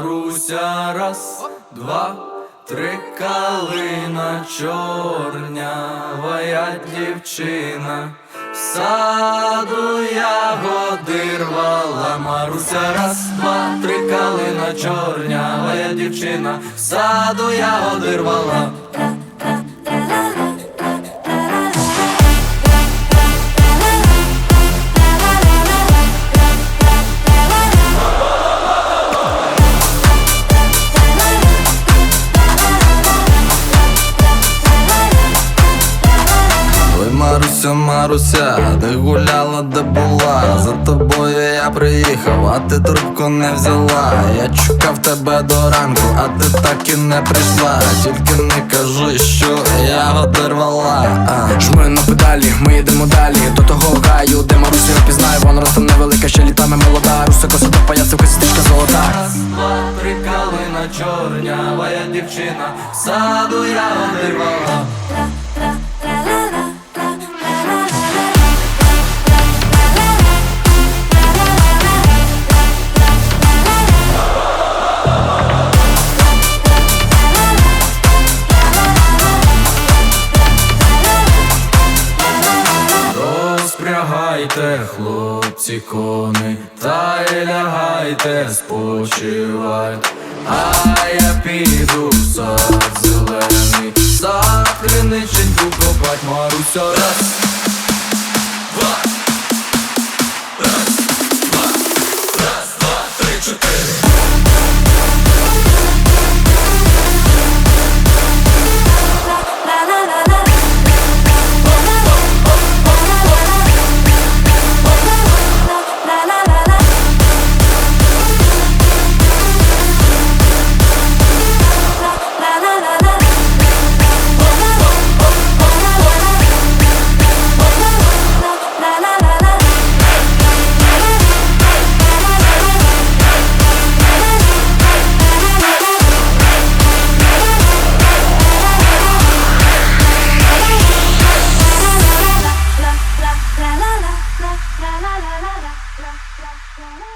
Маруся, раз, два, три калина чорнявая дівчина. В саду ягоди рвала Маруся, раз, два, три калина чорнявая дівчина. В саду ягоди рвала. Маруся, Маруся, де гуляла, де була? За тобою я приїхав, а ти трубку не взяла. Я чекав тебе до ранку, а ти так і не прийшла. Тільки не кажи, що я одервала. Жми на педалі, ми йдемо далі. До того гаю, де Марусю я пізнаю Вона росте невелика, ще літами молода. Руса коса до паяців, косистичка золота. Раз, два, три калина чорнявая дівчина. В саду я одервала Розпрягайте, хлопці, кони, та й лягайте, спочивайте, а я піду в сад зелений, за криниченьку копать Маруся. Раз, раз, два, три, чотири. Gonna